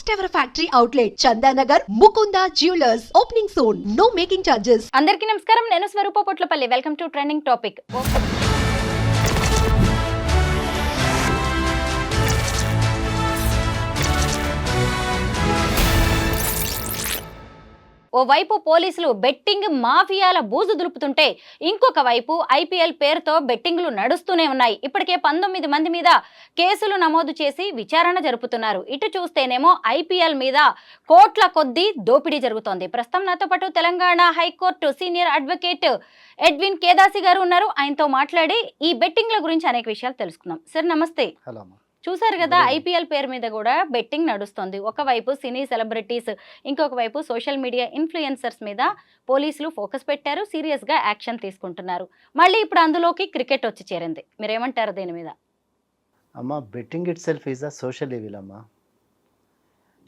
First ever factory outlet, Chandanagar, Mukunda Jewelers. Opening soon. No making charges. అందరికీ నమస్కారం నేను Swaroopa Potlapalli welcome to trending topic ఓవైపు పోలీసులు betting మాఫియాల బూజు దులుపుతుంటే ఇంకొక వైపు ఐపీఎల్ పేరుతో బెట్టింగ్లు నడుస్తూనే ఉన్నాయి. ఇప్పటికే పంతొమ్మిది మంది మీద కేసులు నమోదు చేసి విచారణ జరుపుతున్నారు. ఇటు చూస్తేనేమో ఐపీఎల్ మీద కోట్ల కొద్దీ దోపిడీ జరుగుతోంది. ప్రస్తుతం నాతో పాటు Telangana high court senior advocate Edwin Kedasi గారు ఉన్నారు. ఆయనతో మాట్లాడి ఈ బెట్టింగ్ల గురించి అనేక విషయాలు తెలుసుకుందాం. సార్ నమస్తే. హలో చూసారు కదా. ఐపీఎల్ పేరు మీద కూడా బెట్టింగ్ నడుస్తుంది. ఒకవైపు సినీ సెలబ్రిటీస్ ఇంకొక వైపు సోషల్ మీడియా ఇన్ఫ్లుయెన్సర్స్ మీద పోలీసులు ఫోకస్ పెట్టారు సీరియస్గా యాక్షన్ తీసుకుంటున్నారు. మళ్ళీ ఇప్పుడు అందులోకి క్రికెట్ వచ్చి చేరింది. మీరేమంటారు దీని మీద? అమ్మ betting itself is a social evil అమ్మ.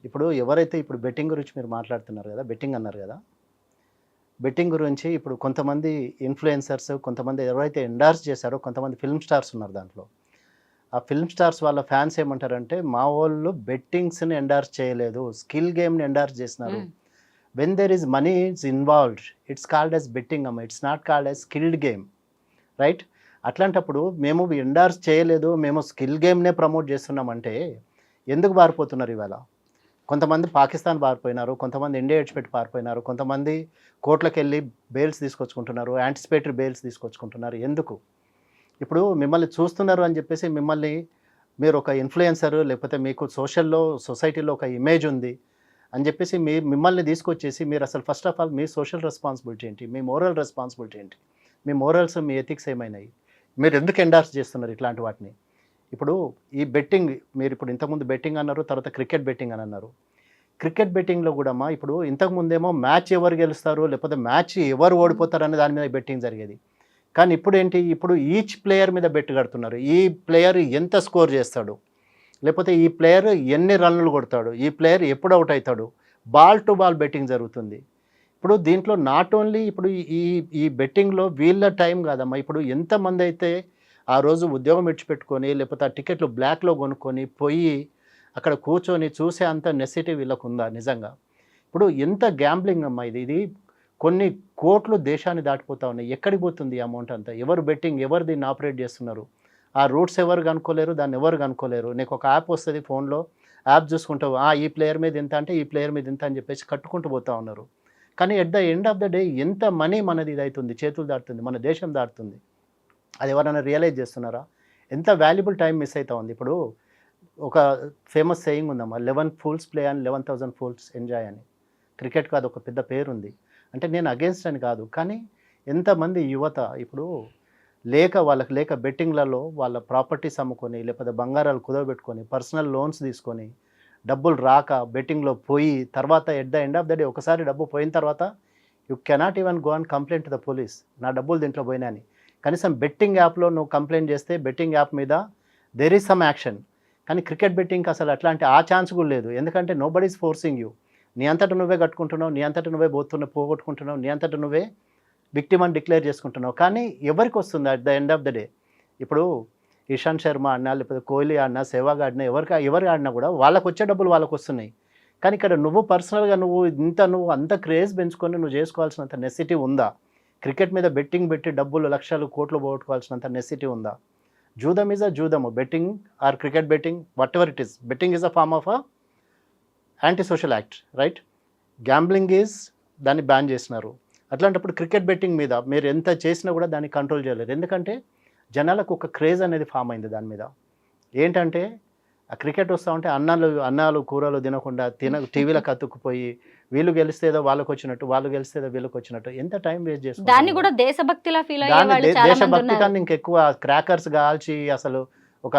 ఇప్పుడు ఎవరైతే ఇప్పుడు బెట్టింగ్ గురించి మీరు మాట్లాడుతున్నారు కదా బెట్టింగ్ అన్నారు కదా బెట్టింగ్ గురించి ఇప్పుడు కొంతమంది ఇన్ఫ్లుయెన్సర్స్ కొంతమంది ఎవరైతే ఎండార్స్ చేశారో కొంతమంది ఫిల్మ్ స్టార్స్ ఉన్నారు దాంట్లో. ఆ ఫిల్మ్ స్టార్స్ వాళ్ళ ఫ్యాన్స్ ఏమంటారంటే మా వాళ్ళు బెట్టింగ్స్ని ఎండార్స్ చేయలేదు స్కిల్ గేమ్ని ఎండార్స్ చేసినారు. When there is money is involved it's called as betting అమ్మ. It's not called as skilled game right అట్లాంటప్పుడు మేము ఎండార్స్ చేయలేదు మేము స్కిల్ గేమ్నే ప్రమోట్ చేస్తున్నామంటే ఎందుకు పారిపోతున్నారు ఇవాళ? కొంతమంది పాకిస్తాన్ పారిపోయినారు కొంతమంది ఇండియా విడిచిపెట్టి పారిపోయినారు కొంతమంది కోర్టులకు వెళ్ళి బెయిల్స్ తీసుకొచ్చుకుంటున్నారు యాంటిసిపేటరీ బెయిల్స్ తీసుకొచ్చుకుంటున్నారు. ఎందుకు? ఇప్పుడు మిమ్మల్ని చూస్తున్నారు అని చెప్పేసి మిమ్మల్ని మీరు ఒక ఇన్ఫ్లుయెన్సర్ లేకపోతే మీకు సోషల్లో సొసైటీలో ఒక ఇమేజ్ ఉంది అని చెప్పేసి మీ మిమ్మల్ని తీసుకొచ్చేసి మీరు అసలు ఫస్ట్ ఆఫ్ ఆల్ మీ సోషల్ రెస్పాన్సిబిలిటీ ఏంటి? మీ మోరల్ రెస్పాన్సిబిలిటీ ఏంటి? మీ మోరల్స్ మీ ఎథిక్స్ ఏమైనాయి? మీరు ఎందుకు ఎండార్స్ చేస్తున్నారు ఇట్లాంటి వాటిని? ఇప్పుడు ఈ బెట్టింగ్ మీరు ఇప్పుడు ఇంతకుముందు బెట్టింగ్ అన్నారు తర్వాత క్రికెట్ బెట్టింగ్ అని అన్నారు. క్రికెట్ బెట్టింగ్లో కూడా మా ఇప్పుడు ఇంతకు ముందేమో మ్యాచ్ ఎవరు గెలుస్తారు లేకపోతే మ్యాచ్ ఎవరు ఓడిపోతారు అనే దాని మీద బెట్టింగ్ జరిగేది. కానీ ఇప్పుడు ఏంటి ఇప్పుడు ఈచ్ ప్లేయర్ మీద బెట్ కడుతున్నారు. ఈ ప్లేయర్ ఎంత స్కోర్ చేస్తాడు? లేకపోతే ఈ ప్లేయర్ ఎన్ని రన్నులు కొడతాడు? ఈ ప్లేయర్ ఎప్పుడు అవుట్ అవుతాడు? బాల్ టు బాల్ బెట్టింగ్ జరుగుతుంది. ఇప్పుడు దీంట్లో నాట్ ఓన్లీ ఇప్పుడు ఈ ఈ బెట్టింగ్లో వీళ్ళ టైం కాదమ్మా. ఇప్పుడు ఎంతమంది అయితే ఆ రోజు ఉద్యోగం విడిచిపెట్టుకొని లేకపోతే ఆ టికెట్లు బ్లాక్లో కొనుక్కొని పోయి అక్కడ కూర్చొని చూసే అంత నెసిటీ వీళ్ళకు ఉందా నిజంగా. ఇప్పుడు ఎంత గ్యాంబ్లింగ్ అమ్మా ఇది? ఇది కొన్ని కోట్లు దేశాన్ని దాటిపోతా ఉన్నాయి. ఎక్కడికి పోతుంది అమౌంట్ అంతా? ఎవరు బెట్టింగ్ ఎవరు దీన్ని ఆపరేట్ చేస్తున్నారు? ఆ రూట్స్ ఎవరు కనుక్కోలేరు? దాన్ని ఎవరు కనుక్కోలేరు? నీకు ఒక యాప్ వస్తుంది ఫోన్లో యాప్ చూసుకుంటావు "ఆ, ఈ ప్లేయర్ మీద ఎంత అంటే ఈ ప్లేయర్ మీద ఎంత అని చెప్పేసి కట్టుకుంటూ పోతా ఉన్నారు. కానీ at the end of the day ఎంత మనీ మనది ఇది అవుతుంది చేతులు దాటుతుంది మన దేశం దాటుతుంది. అది ఎవరైనా రియలైజ్ చేస్తున్నారా? ఎంత వాల్యుబుల్ టైం మిస్ అవుతా ఉంది? ఇప్పుడు ఒక ఫేమస్ సేయింగ్ ఉందమ్మా లెవెన్ ఫూల్స్ ప్లే అని లెవెన్ థౌసండ్ ఫూల్స్ ఎంజాయ్ అని. క్రికెట్ కాదు ఒక పెద్ద పేరు ఉంది అంటే నేను అగేన్స్ట్ అని కాదు. కానీ ఎంతమంది యువత ఇప్పుడు లేక వాళ్ళకి లేక బెట్టింగ్లలో వాళ్ళ ప్రాపర్టీస్ అమ్ముకొని లేకపోతే బంగారాలు కుదవబెట్టుకొని పర్సనల్ లోన్స్ తీసుకొని డబ్బులు రాక బెట్టింగ్లో పోయి తర్వాత at the end of the day ఒకసారి డబ్బు పోయిన తర్వాత you cannot even go and complaint to the police నా డబ్బులు దీంట్లో పోయినాయని. కనీసం బెట్టింగ్ యాప్లో నువ్వు కంప్లైంట్ చేస్తే బెట్టింగ్ యాప్ మీద దేర్ ఈస్ సమ్ యాక్షన్ కానీ క్రికెట్ బెట్టింగ్కి అసలు అట్లాంటి ఆ ఛాన్స్ కూడా లేదు. ఎందుకంటే నో బడీస్ ఫోర్సింగ్ యూ నీ అంతటా నువ్వే కట్టుకుంటున్నావు నీ అంతటా నువ్వే పోతున్నావు పోగొట్టుకుంటున్నావు నీ అంతటా నువ్వే విక్టిమ్ అని డిక్లేర్ చేసుకుంటున్నావు. కానీ ఎవరికి వస్తుంది at the end of the day ఇప్పుడు ఇషాంత్ శర్మ ఆడినా లేకపోతే కోహ్లీ ఆడినా సేవాగ్ ఆడినా ఎవరికి ఎవరు ఆడినా కూడా వాళ్ళకు వచ్చే డబ్బులు వాళ్ళకి వస్తున్నాయి. కానీ ఇక్కడ నువ్వు పర్సనల్గా నువ్వు ఇంత నువ్వు అంత క్రేజ్ పెంచుకొని నువ్వు చేసుకోవాల్సినంత నెసిటీ ఉందా? క్రికెట్ మీద బెట్టింగ్ పెట్టి డబ్బులు లక్షలు కోట్లు పోగొట్టుకోవాల్సినంత నెసిటీ ఉందా? జూదమ్ is a జూదము. Betting or cricket betting whatever it is betting is a form of a anti social act right gambling is దాన్ని బ్యాన్ చేసినారు. అట్లాంటప్పుడు క్రికెట్ బెట్టింగ్ మీద మీరు ఎంత చేసినా కూడా దాన్ని కంట్రోల్ చేయలేరు ఎందుకంటే జనాలకు ఒక క్రేజ్ అనేది ఫామ్ అయింది దాని మీద. ఏంటంటే ఆ క్రికెట్ వస్తూ ఉంటే అన్నాలు అన్నాలు కూరలు తినకుండా తిన టీవీలకు అతుక్కుపోయి వీళ్ళు గెలిస్తే ఏదో వాళ్ళకి వచ్చినట్టు వాళ్ళు గెలిస్తే ఏదో వీళ్ళకి వచ్చినట్టు ఎంత టైం వేస్ట్ చేస్తారు దాన్ని కూడా దేశభక్తిలా ఫీల్ దేశభక్తి కన్నా ఇంకెక్కువ క్రాకర్స్ కాల్చి అసలు ఒక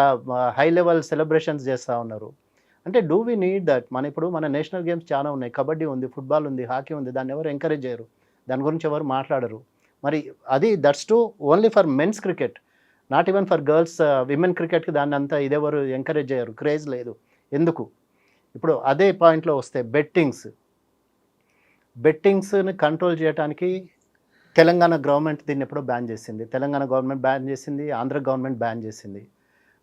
హై లెవెల్ సెలబ్రేషన్స్ చేస్తూ ఉన్నారు. అంటే డూ వి నీడ్ దట్ మన ఇప్పుడు మన నేషనల్ గేమ్స్ చాలా ఉన్నాయి. కబడ్డీ ఉంది ఫుట్బాల్ ఉంది హాకీ ఉంది. దాన్ని ఎవరు ఎంకరేజ్ చేయరు. దాని గురించి ఎవరు మాట్లాడరు. మరి అది that's to only for men's cricket not even for girls women క్రికెట్కి దాన్ని అంతా ఇదెవరు ఎంకరేజ్ చేయరు. క్రేజ్ లేదు. ఎందుకు? ఇప్పుడు అదే పాయింట్లో వస్తే బెట్టింగ్స్ బెట్టింగ్స్ని కంట్రోల్ చేయడానికి తెలంగాణ గవర్నమెంట్ దీన్ని ఎప్పుడో బ్యాన్ చేసింది. తెలంగాణ గవర్నమెంట్ బ్యాన్ చేసింది ఆంధ్ర గవర్నమెంట్ బ్యాన్ చేసింది.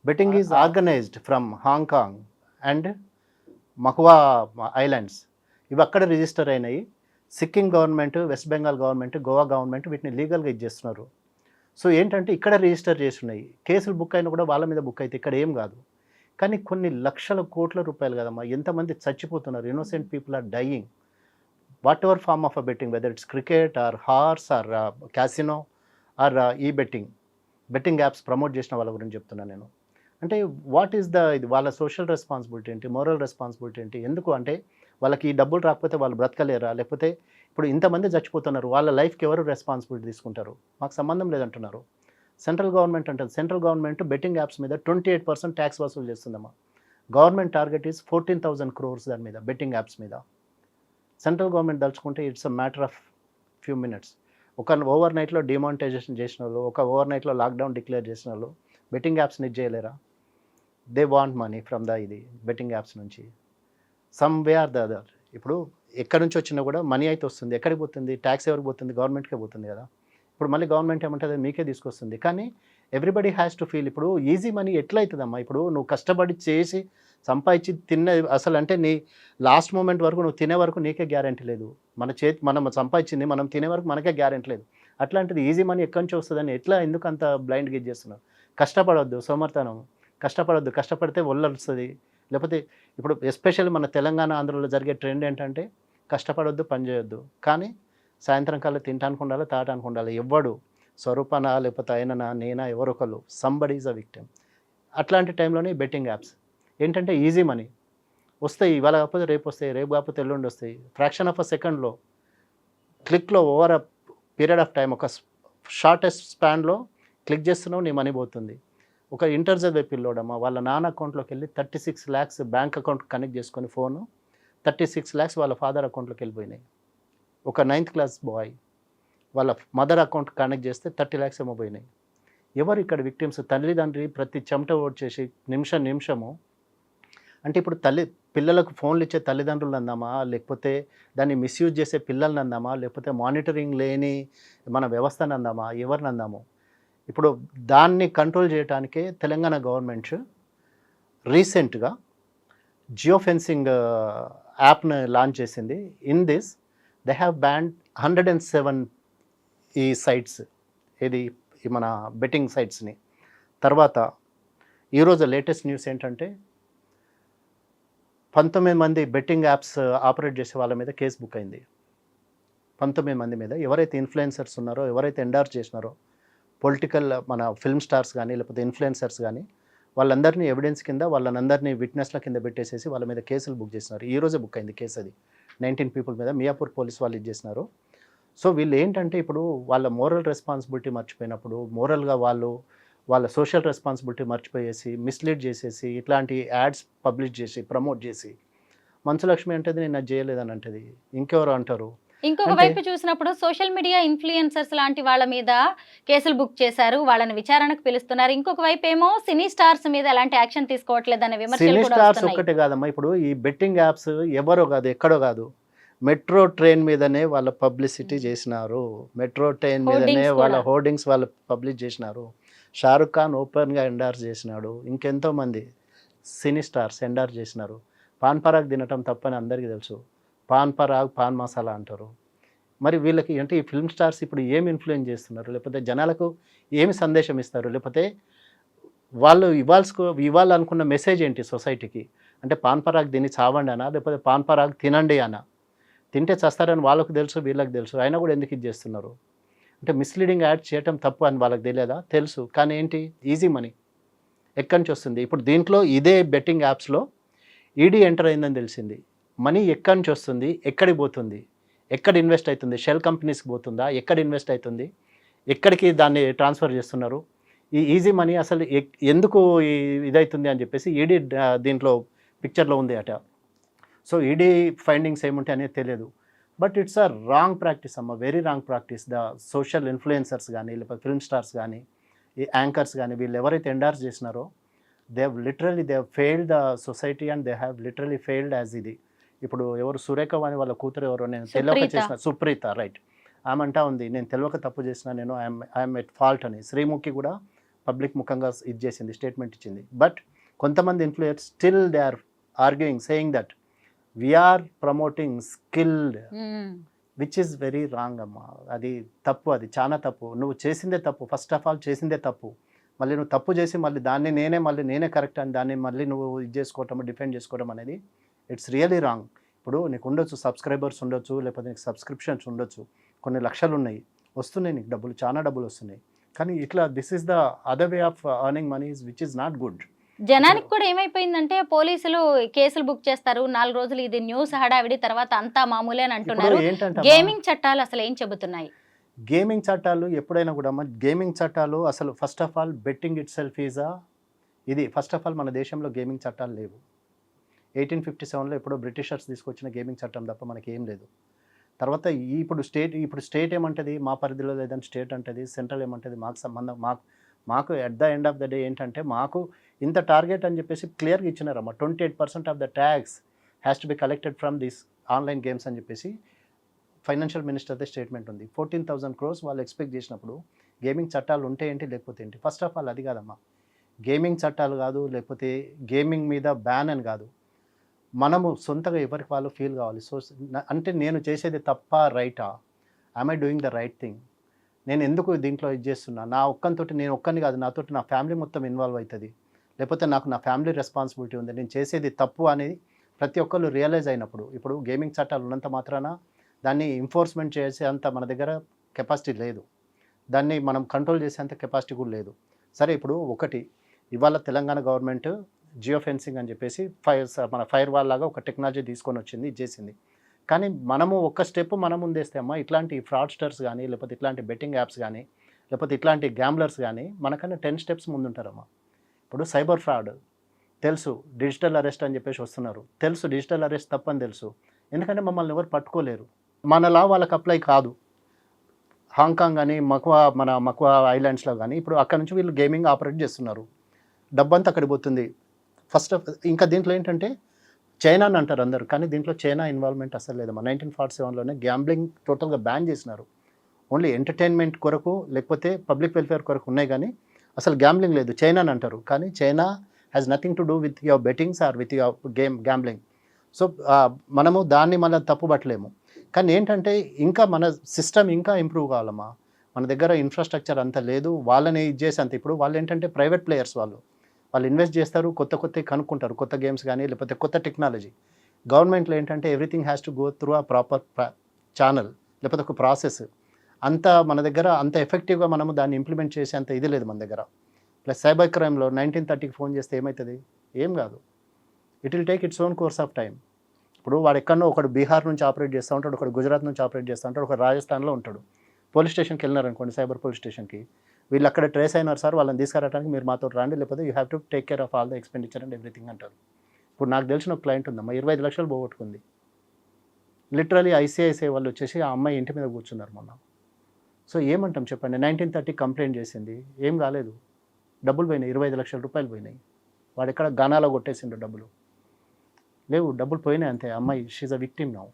Betting is organised from Hong and Mahua islands ఇవి అక్కడ రిజిస్టర్ అయినాయి. Sikkim government West Bengal government Goa government వీటిని లీగల్గా ఇచ్చేస్తున్నారు సో ఏంటంటే ఇక్కడ రిజిస్టర్ చేస్తున్నాయి కేసులు బుక్ అయినా కూడా వాళ్ళ మీద బుక్ అయితే ఇక్కడ ఏం కాదు. కానీ కొన్ని లక్షల కోట్ల రూపాయలు కదమ్మా ఎంతమంది చచ్చిపోతున్నారు. Innocent people are dying whatever form of a betting whether it's cricket or horse or casino or ఈ బెట్టింగ్ బెట్టింగ్ యాప్స్ ప్రమోట్ చేసిన వాళ్ళ గురించి చెప్తున్నాను నేను. అంటే వాట్ ఈస్ ద ఇది వాళ్ళ సోషల్ రెస్పాన్సిబిలిటీ ఏంటి? మోరల్ రెస్పాన్సిబిలిటీ ఏంటి? ఎందుకు అంటే వాళ్ళకి ఈ డబ్బులు రాకపోతే వాళ్ళు బ్రతకలేరా? లేకపోతే ఇప్పుడు ఇంతమంది చచ్చిపోతున్నారు వాళ్ళ లైఫ్కి ఎవరు రెస్పాన్సిబిలిటీ తీసుకుంటారు? మాకు సంబంధం లేదంటున్నారు. సెంట్రల్ గవర్నమెంట్ అంటారు సెంట్రల్ గవర్నమెంట్ బెట్టింగ్ యాప్స్ మీద ట్వంటీ ఎయిట్ పర్సెంట్ ట్యాక్స్ వసూలు చేస్తుందమ్మా. Government target is fourteen thousand crores దాని మీద బెట్టింగ్ యాప్స్ మీద. Central government దలుచుకుంటే it's a matter of few minutes ఒక ఓవర్ నైట్లో డిమానిటైజేషన్ చేసిన వాళ్ళు ఒక ఓవర్ నైట్లో లాక్డౌన్ డిక్లేర్ చేసిన వాళ్ళు బెట్టింగ్ యాప్స్ని నిజ్ చేయలేరా? They want money from the ఇది బెట్టింగ్ యాప్స్ నుంచి. Some way or the other ఇప్పుడు ఎక్కడి నుంచి వచ్చినా కూడా మనీ అయితే వస్తుంది. ఎక్కడికి పోతుంది? ట్యాక్స్ ఎవరికి పోతుంది? గవర్నమెంట్కే పోతుంది కదా. ఇప్పుడు మళ్ళీ గవర్నమెంట్ ఏమంటుంది? మీకే తీసుకొస్తుంది. కానీ ఎవ్రీబడి హ్యాస్ టు ఫీల్ ఇప్పుడు ఈజీ మనీ ఎట్లయితుందమ్మా? ఇప్పుడు నువ్వు కష్టపడి చేసి సంపాదించి తిన్న అసలు అంటే నీ లాస్ట్ మూమెంట్ వరకు నువ్వు తినే వరకు నీకే గ్యారంటీ లేదు. మన చేతి మనం సంపాదించింది మనం తినే వరకు మనకే గ్యారంటీ లేదు. అట్లాంటిది ఈజీ మనీ ఎక్కడి నుంచి వస్తుందని ఎట్లా ఎందుకు అంత బ్లైండ్గా ఇది చేస్తున్నావు కష్టపడవద్దు సోమర్తనం. కష్టపడద్దు కష్టపడితే ఒళ్ళొస్తుంది లేకపోతే ఇప్పుడు ఎస్పెషల్లీ మన తెలంగాణ ఆంధ్రలో జరిగే ట్రెండ్ ఏంటంటే కష్టపడొద్దు పని చేయొద్దు. కానీ సాయంత్రం కల్లా తింటానికి ఉండాలి తాగటానికి ఉండాలి? ఎవ్వడు స్వరూపనా లేకపోతే ఆయననా నేనా ఎవరొకరు సంబడి ఈజ్ అ విక్టిమ్ అట్లాంటి టైంలోనే బెట్టింగ్ యాప్స్ ఏంటంటే ఈజీ మనీ వస్తాయి ఇవాళ కాకపోతే రేపు వస్తాయి రేపు కాకపోతే ఎల్లుండి వస్తాయి. ఫ్రాక్షన్ ఆఫ్ అ సెకండ్లో క్లిక్లో over a period of time ఒక షార్టెస్ట్ స్పాన్లో క్లిక్ చేస్తున్నావు నీ మనీ పోతుంది. ఒక ఇంటర్ చదివే పిల్లోడమ్మా వాళ్ళ నాన్న అకౌంట్లోకి వెళ్ళి thirty six lakhs bank account connect చేసుకొని ఫోను థర్టీ సిక్స్ ల్యాక్స్ వాళ్ళ ఫాదర్ అకౌంట్లోకి వెళ్ళిపోయినాయి. ఒక నైన్త్ క్లాస్ బాయ్ వాళ్ళ మదర్ అకౌంట్ కనెక్ట్ చేస్తే థర్టీ ల్యాక్స్ ఏమో పోయినాయి. ఎవరు ఇక్కడ విక్టిమ్స్? తల్లిదండ్రి ప్రతి చెమట ఓడ్చేసి నిమిషం నిమిషము. అంటే ఇప్పుడు తల్లి పిల్లలకు ఫోన్లు ఇచ్చే తల్లిదండ్రులు అందామా లేకపోతే దాన్ని మిస్యూజ్ చేసే పిల్లల్ని అందామా? లేకపోతే మానిటరింగ్ లేని మన వ్యవస్థను అందామా? ఎవరిని అందాము? ఇప్పుడు దాన్ని కంట్రోల్ చేయడానికే తెలంగాణ గవర్నమెంట్ రీసెంట్గా జియో ఫెన్సింగ్ యాప్ను లాంచ్ చేసింది. In this they have banned hundred and seven ఈ సైట్స్ ఇది ఈ మన బెట్టింగ్ సైట్స్ని తర్వాత ఈరోజు లేటెస్ట్ న్యూస్ ఏంటంటే పంతొమ్మిది మంది బెట్టింగ్ యాప్స్ ఆపరేట్ చేసే వాళ్ళ మీద కేసు బుక్ అయింది. పంతొమ్మిది మంది మీద ఎవరైతే ఇన్ఫ్లుయెన్సర్స్ ఉన్నారో ఎవరైతే ఎండార్స్ చేసినారో పొలిటికల్ uh, మన ఫిల్మ్ స్టార్స్ కానీ లేకపోతే ఇన్ఫ్లుయెన్సర్స్ కానీ వాళ్ళందరినీ ఎవిడెన్స్ కింద వాళ్ళందరినీ విట్నెస్ల కింద పెట్టేసేసి వాళ్ళ మీద కేసులు బుక్ చేసినారు. ఈ రోజే బుక్ అయింది కేసు అది. నైన్టీన్ పీపుల్ మీద మియాపూర్ పోలీస్ వాళ్ళు ఇది చేసినారు. సో వీళ్ళు ఏంటంటే ఇప్పుడు వాళ్ళ మోరల్ రెస్పాన్సిబిలిటీ మర్చిపోయినప్పుడు మోరల్గా వాళ్ళు వాళ్ళ సోషల్ రెస్పాన్సిబిలిటీ మర్చిపోయేసి మిస్లీడ్ చేసేసి ఇట్లాంటి యాడ్స్ పబ్లిష్ చేసి ప్రమోట్ చేసి మంచులక్ష్మి అంటేది నేను అది చేయలేదని అంటది. ఇంకెవరు అంటారు? ఇంకొక వైపు చూసినప్పుడు సోషల్ మీడియా ఇన్ఫ్లుయెన్సర్స్ లాంటి వాళ్ళ మీద కేసులు బుక్ చేశారు వాళ్ళని విచారణకు పిలుస్తున్నారు. ఇంకొక వైపు ఏమో సినీ స్టార్స్ మీద ఎలాంటి యాక్షన్ తీసుకోవట్లేదనే సినీ విమర్శలు కూడా స్టార్స్ ఒక్కటే కాదమ్మా. ఇప్పుడు ఈ బెట్టింగ్ యాప్స్ ఎవరో కాదు ఎక్కడో కాదు మెట్రో ట్రైన్ మీదనే వాళ్ళ పబ్లిసిటీ చేసినారు. మెట్రో ట్రైన్ మీదనే వాళ్ళ. హోర్డింగ్స్ వాళ్ళు పబ్లిష్ చేసినారు. షారుఖ్ ఖాన్ ఓపెన్గా ఎండార్స్ చేసినాడు. ఇంకెంతో మంది సినీ స్టార్స్ ఎండార్స్ చేసినారు. పాన్ పరాగ్ తినటం తప్పని అందరికీ తెలుసు. పాన్ పరాగ్ పాన్ మసాలా అంటారు. మరి వీళ్ళకి అంటే ఈ ఫిల్మ్ స్టార్స్ ఇప్పుడు ఏమి ఇన్ఫ్లుయెన్స్ చేస్తున్నారు? లేకపోతే జనాలకు ఏమి సందేశం ఇస్తారు? లేకపోతే వాళ్ళు ఇవ్వాల్సుకో ఇవ్వాలనుకున్న మెసేజ్ ఏంటి సొసైటీకి? అంటే పాన్ పరాగ్ దీన్ని చావండి అనా? లేకపోతే పాన్ పరాగ్ తినండి అనా? తింటే చస్తారని వాళ్ళకు తెలుసు వీళ్ళకి తెలుసు. అయినా కూడా ఎందుకు ఇది చేస్తున్నారు? అంటే మిస్లీడింగ్ యాడ్ చేయటం తప్పు అని వాళ్ళకి తెలియదా? తెలుసు. కానీ ఏంటి? ఈజీ మనీ ఎక్కడి నుంచి వస్తుంది? ఇప్పుడు దీంట్లో ఇదే బెట్టింగ్ యాప్స్లో ఈడీ ఎంటర్ అయిందని తెలిసింది. మనీ ఎక్కడి నుంచి వస్తుంది? ఎక్కడికి పోతుంది? ఎక్కడ ఇన్వెస్ట్ అవుతుంది? షెల్ కంపెనీస్కి పోతుందా? ఎక్కడ ఇన్వెస్ట్ అవుతుంది? ఎక్కడికి దాన్ని ట్రాన్స్ఫర్ చేస్తున్నారు? ఈ ఈజీ మనీ అసలు ఎక్- ఎందుకు ఈ- ఇదవుతుంది అని చెప్పేసి ఈడీ దీంట్లో పిక్చర్లో ఉంది అట. సో ఈడీ ఫైండింగ్స్ ఏముంటాయి అనేది తెలియదు. But it's a wrong practice అమ్మ. Very wrong practice. The social influencers కానీ లేకపోతే ఫిల్మ్ స్టార్స్ కానీ ఈ యాంకర్స్ కానీ వీళ్ళు ఎవరైతే ఎండార్స్ చేసినారో they have literally they have failed the society and they have literally failed as ఇది. ఇప్పుడు ఎవరు సురేఖ వాణి వాళ్ళ కూతురు ఎవరో? నేను తెలియక. చేసిన సుప్రీత రైట్ ఆమె అంటా ఉంది నేను తెలియక తప్పు చేసిన నేను ఐఎమ్ ఐఎమ్ ఎట్ ఫాల్ట్ అని. శ్రీముఖి కూడా పబ్లిక్ ముఖంగా ఇది చేసింది స్టేట్మెంట్ ఇచ్చింది. బట్ కొంతమంది influence still they are arguing saying that we are promoting skilled. Which is very wrong అమ్మా. అది తప్పు అది చాలా తప్పు. నువ్వు చేసిందే తప్పు. ఫస్ట్ ఆఫ్ ఆల్ చేసిందే తప్పు. మళ్ళీ నువ్వు తప్పు చేసి మళ్ళీ దాన్ని నేనే మళ్ళీ నేనే కరెక్ట్ అని దాన్ని మళ్ళీ నువ్వు ఇది చేసుకోవటం డిఫెండ్ చేసుకోవడం అనేది ఇట్స్ రియలీ రాంగ్. ఇప్పుడు నీకు ఉండొచ్చు సబ్స్క్రైబర్స్ ఉండొచ్చు లేకపోతే నీకు సబ్స్క్రిప్షన్స్ ఉండొచ్చు. కొన్ని లక్షలు ఉన్నాయి వస్తున్నాయి నీకు డబ్బులు చాలా డబ్బులు వస్తున్నాయి. కానీ ఇట్లా this is the other way of earning money which is not good జనానికి కూడా ఏమైపోయిందంటే పోలీసులు కేసులు బుక్ చేస్తారు. నాలుగు రోజులు ఇది న్యూస్ హడావిడి తర్వాత అంతా మామూలే అని అంటున్నారు. గేమింగ్ చట్టాలు అసలు ఏం చెబుతున్నాయి? గేమింగ్ చట్టాలు ఎప్పుడైనా కూడా గేమింగ్ చట్టాలు అసలు first of all betting itself is ఇది ఫస్ట్ ఆఫ్ ఆల్ మన దేశంలో గేమింగ్ చట్టాలు లేవు. ఎయిటీన్ ఫిఫ్టీ సెవెన్లో ఎప్పుడో బ్రిటిషర్స్ తీసుకొచ్చిన గేమింగ్ చట్టం తప్ప మనకి ఏం లేదు. తర్వాత ఇప్పుడు స్టేట్ ఇప్పుడు స్టేట్ ఏమంటది? మా పరిధిలో లేదని స్టేట్ అంటది సెంట్రల్ ఏమంటుంది? మాకు సంబంధం మాకు మాకు at the end of the day ఏంటంటే మాకు ఇంత టార్గెట్ అని చెప్పేసి క్లియర్గా ఇచ్చినారమ్మా. Twenty eight percent of the tax has to be collected from this online games అని చెప్పేసి ఫైనాన్షియల్ మినిస్టర్దే స్టేట్మెంట్ ఉంది. ఫోర్టీన్ థౌసండ్ క్రోర్స్ వాళ్ళు ఎక్స్పెక్ట్ చేసినప్పుడు గేమింగ్ చట్టాలు ఉంటే ఏంటి లేకపోతే ఏంటి? ఫస్ట్ ఆఫ్ ఆల్ అది కాదమ్మా. గేమింగ్ చట్టాలు కాదు లేకపోతే గేమింగ్ మీద బ్యాన్ అని కాదు. మనము సొంతగా ఎవరికి వాళ్ళు ఫీల్ కావాలి. సో అంటే నేను చేసేది తప్ప రైటా? I doing the right thing నేను ఎందుకు దీంట్లో ఇది చేస్తున్నా? నా ఒక్కనితోటి నేను ఒక్కని కాదు నాతోటి నా ఫ్యామిలీ మొత్తం ఇన్వాల్వ్ అవుతుంది. లేకపోతే నాకు నా ఫ్యామిలీ రెస్పాన్సిబిలిటీ ఉంది. నేను చేసేది తప్పు అనేది ప్రతి ఒక్కళ్ళు రియలైజ్ అయినప్పుడు. ఇప్పుడు గేమింగ్ చట్టాలు ఉన్నంత మాత్రాన దాన్ని ఎంఫోర్స్మెంట్ చేసేంత మన దగ్గర కెపాసిటీ లేదు. దాన్ని మనం కంట్రోల్ చేసేంత కెపాసిటీ కూడా లేదు. సరే ఇప్పుడు ఒకటి ఇవాళ తెలంగాణ గవర్నమెంట్ జియో ఫెన్సింగ్ అని చెప్పేసి ఫైర్ మన ఫైర్ వాల్ లాగా ఒక టెక్నాలజీ తీసుకొని వచ్చింది చేసింది కానీ మనము ఒక్క స్టెప్ మనం ముందేస్తే అమ్మా ఇట్లాంటి ఫ్రాడ్స్టర్స్ కానీ లేకపోతే ఇట్లాంటి బెట్టింగ్ యాప్స్ కానీ లేకపోతే ఇట్లాంటి గ్యాంబ్లర్స్ కానీ మనకన్నా టెన్ స్టెప్స్ ముందుంటారమ్మా. ఇప్పుడు సైబర్ ఫ్రాడ్ తెలుసు డిజిటల్ అరెస్ట్ అని చెప్పేసి వస్తున్నారు. తెలుసు డిజిటల్ అరెస్ట్ తప్పని తెలుసు. ఎందుకంటే మమ్మల్ని ఎవరు పట్టుకోలేరు. మనలా వాళ్ళకి అప్లై కాదు. హాంకాంగ్ కానీ మక్వా మన మక్వా ఐలాండ్స్లో కానీ ఇప్పుడు అక్కడ నుంచి వీళ్ళు గేమింగ్ ఆపరేట్ చేస్తున్నారు. డబ్బంతా అక్కడికి పోతుంది. ఫస్ట్ ఆఫ్ ఇంకా దీంట్లో ఏంటంటే చైనా అని అంటారు అందరు కానీ దీంట్లో చైనా ఇన్వాల్వ్మెంట్ అసలు లేదమ్మా నైన్టీన్ ఫార్టీ సెవెన్లోనే గ్యాంబ్లింగ్ టోటల్గా బ్యాన్ చేసినారు. ఓన్లీ ఎంటర్టైన్మెంట్ కొరకు లేకపోతే పబ్లిక్ వెల్ఫేర్ కొరకు ఉన్నాయి కానీ అసలు గ్యాంబ్లింగ్ లేదు. చైనా అని అంటారు కానీ China has nothing to do with your bettings or with your game gambling so మనము దాన్ని మన తప్పు పట్టలేము. కానీ ఏంటంటే ఇంకా మన సిస్టమ్ ఇంకా ఇంప్రూవ్ కావాలమ్మా. మన దగ్గర ఇన్ఫ్రాస్ట్రక్చర్ అంత లేదు. వాళ్ళని ఇది చేసి అంత ఇప్పుడు వాళ్ళు ఏంటంటే ప్రైవేట్ ప్లేయర్స్ వాళ్ళు. వాళ్ళు ఇన్వెస్ట్ చేస్తారు కొత్త కొత్త కనుక్కుంటారు కొత్త గేమ్స్ కానీ లేకపోతే కొత్త టెక్నాలజీ గవర్నమెంట్లో ఏంటంటే everything has to go through a proper channel లేకపోతే ఒక ప్రాసెస్ అంత మన దగ్గర అంత ఎఫెక్టివ్గా మనము దాన్ని ఇంప్లిమెంట్ చేసే అంత ఇది లేదు మన దగ్గర. ప్లస్ సైబర్ క్రైమ్లో నైన్టీన్ థర్టీకి ఫోన్ చేస్తే ఏమవుతుంది ఏం కాదు. It will take its own course of time ఇప్పుడు వాడు ఎక్కడో ఒకడు బీహార్ నుంచి ఆపరేట్ చేస్తూ ఉంటాడు ఒకడు గుజరాత్ నుంచి ఆపరేట్ చేస్తూ ఉంటాడు ఒక రాజస్థాన్లో ఉంటాడు. పోలీస్ స్టేషన్కి వెళ్ళినారనుకోండి సైబర్ పోలీస్ స్టేషన్కి వీళ్ళు అక్కడ ట్రేస్ అయినారు సార్ వాళ్ళని తీసుకురావడానికి మీరు మాతో రండి లేకపోతే you have to take care of all the expenditure and everything అంటారు. ఇప్పుడు నాకు తెలిసిన ఒక క్లయింట్ ఉందమ్మా ఇరవై ఐదు లక్షలు పోగొట్టుకుంది. లిటరలీ ఐసీఐసీఐ వాళ్ళు వచ్చేసి ఆ అమ్మాయి ఇంటి మీద కూర్చున్నారు మొన్న. సో ఏమంటాం చెప్పండి నైన్టీన్ థర్టీ కంప్లైంట్ చేసింది ఏం కాలేదు. డబ్బులు పోయినాయి ఇరవై ఐదు లక్షల రూపాయలు పోయినాయి. వాడు ఎక్కడ గానాలో కొట్టేసిండు డబ్బులు. లేవు డబ్బులు పోయినాయి అంతే అమ్మాయి she's a victim now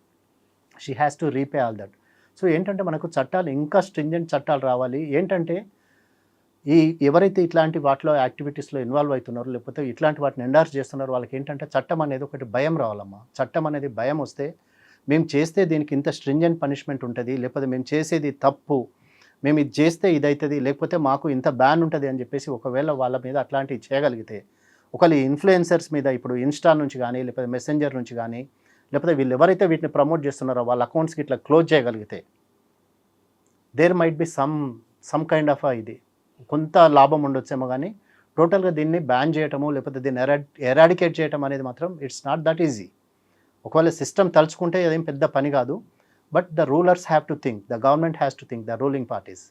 she has to repay all that so ఏంటంటే మనకు చట్టాలు ఇంకా స్ట్రింజెంట్ చట్టాలు రావాలి. ఏంటంటే ఈ ఎవరైతే ఇట్లాంటి వాటిలో యాక్టివిటీస్లో ఇన్వాల్వ్ అవుతున్నారో లేకపోతే ఇట్లాంటి వాటిని ఎండార్స్ చేస్తున్నారో వాళ్ళకి ఏంటంటే చట్టం అనేది ఒకటి భయం రావాలమ్మా. చట్టం అనేది భయం వస్తే మేము చేస్తే దీనికి ఇంత స్ట్రింజెంట్ పనిష్మెంట్ ఉంటుంది లేకపోతే మేము చేసేది తప్పు మేము ఇది చేస్తే ఇది అవుతుంది లేకపోతే మాకు ఇంత బ్యాన్ ఉంటుంది అని చెప్పేసి ఒకవేళ వాళ్ళ మీద అట్లాంటివి చేయగలిగితే ఒకళ్ళు ఇన్ఫ్లుయెన్సర్స్ మీద ఇప్పుడు ఇన్స్టా నుంచి కానీ లేకపోతే మెసెంజర్ నుంచి కానీ లేకపోతే వీళ్ళు ఎవరైతే వీటిని ప్రమోట్ చేస్తున్నారో వాళ్ళ అకౌంట్స్కి ఇట్లా క్లోజ్ చేయగలిగితే there might be some some kind of ఇది. కొంత లాభం ఉండొచ్చేమో కానీ టోటల్గా దీన్ని బ్యాన్ చేయటము లేకపోతే దీన్ని ఎరా ఎరాడికేట్ చేయటం అనేది మాత్రం ఇట్స్ నాట్ దట్ ఈజీ ఒకవేళ సిస్టమ్ తలుచుకుంటే అదేం పెద్ద పని కాదు. But the rulers have to think the government has to think the ruling parties